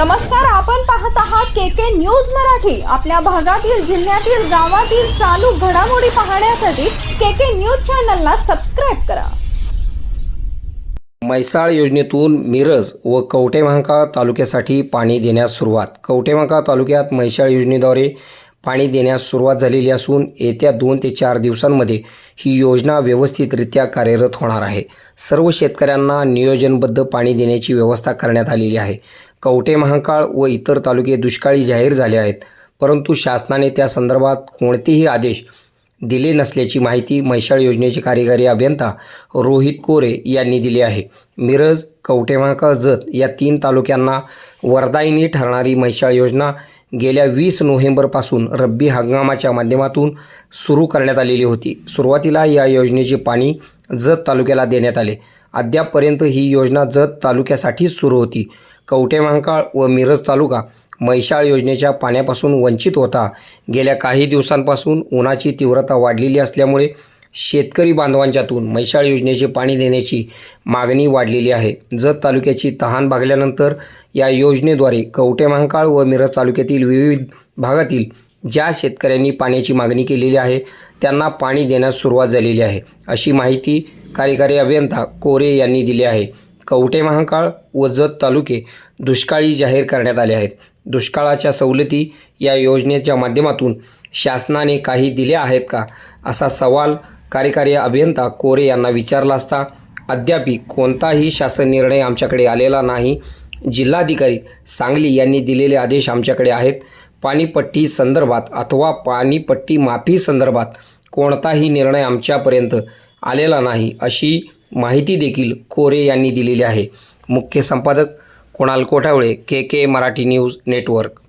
नमस्कार आपण पाहत आहात के के न्यूज मराठी. आपल्या भागातील जिल्ह्यातील गावातील चालू घडामोडी पाहण्यासाठी के के न्यूज चॅनलला सबस्क्राईब करा. म्हैसाळ योजनेतून मिरज व कवटेमहांकाळ तालुक्यासाठी पाणी देण्यास सुरुवात. कवटेमहांकाळ तालुक्यात म्हैसाळ योजनेद्वारे पाणी देण्यास सुरुवात झालेली असून येत्या दोन ते चार दिवसांमध्ये ही योजना व्यवस्थितरित्या कार्यरत होणार आहे. सर्व शेतकऱ्यांना नियोजनबद्ध पाणी देण्याची व्यवस्था करण्यात आलेली आहे. कवटे महाकाळ व इतर तालुके दुष्काळी जाहीर झाले आहेत. परंतु शासनाने त्या संदर्भात कोणतेही आदेश दिले नसल्याची माहिती म्हैसाळ योजनेचे कार्यकारी अभियंता रोहित कोरे यांनी दिली आहे. मिरज कवटेमाका जत या तीन तालुक्यांना वरदायिनी ठरणारी म्हैसाळ योजना गेल्या वीस नोव्हेंबरपासून रब्बी हंगामाच्या माध्यमातून सुरू करण्यात आलेली होती. सुरुवातीला या योजनेचे पाणी जत तालुक्याला देण्यात आले. अद्यापपर्यंत ही योजना जत तालुक्यासाठीच सुरू होती. कवटेमहांकाळ व मिरज तालुका मैशाळ योजनेच्या पाण्यापासून वंचित होता. गेल्या काही दिवसांपासून उन्हाची तीव्रता वाढलेली असल्यामुळे शेतकरी बांधवांच्यातून मैशाळ योजनेचे पाणी देण्याची मागणी वाढलेली आहे. जत तालुक्याची तहान भागल्यानंतर या योजनेद्वारे कवटेमहांकाळ व मिरज तालुक्यातील विविध भागातील ज्या शेतकऱ्यांनी पाण्याची मागणी केलेली आहे त्यांना पाणी देण्यास सुरुवात झालेली आहे अशी माहिती कार्यकारी अभियंता कोरे यांनी दिली आहे. कवटे महाकाळ व जत तालुके दुष्काळी जाहीर करण्यात आले आहेत. दुष्काळाच्या सवलती या योजनेच्या माध्यमातून शासनाने काही दिल्या आहेत का असा सवाल कार्यकारी अभियंता कोरे यांना विचारला असता अद्यापी कोणताही शासन निर्णय आमच्याकडे आलेला नाही. जिल्हाधिकारी सांगली यांनी दिलेले आदेश आमच्याकडे आहेत. पाणीपट्टी संदर्भात अथवा पाणीपट्टी माफी संदर्भात कोणताही निर्णय आमच्यापर्यंत आलेला नाही अशी माहिती देखील कोरे यांनी दिलेली आहे. मुख्य संपादक Kunal Kothawale K K Marathi news network.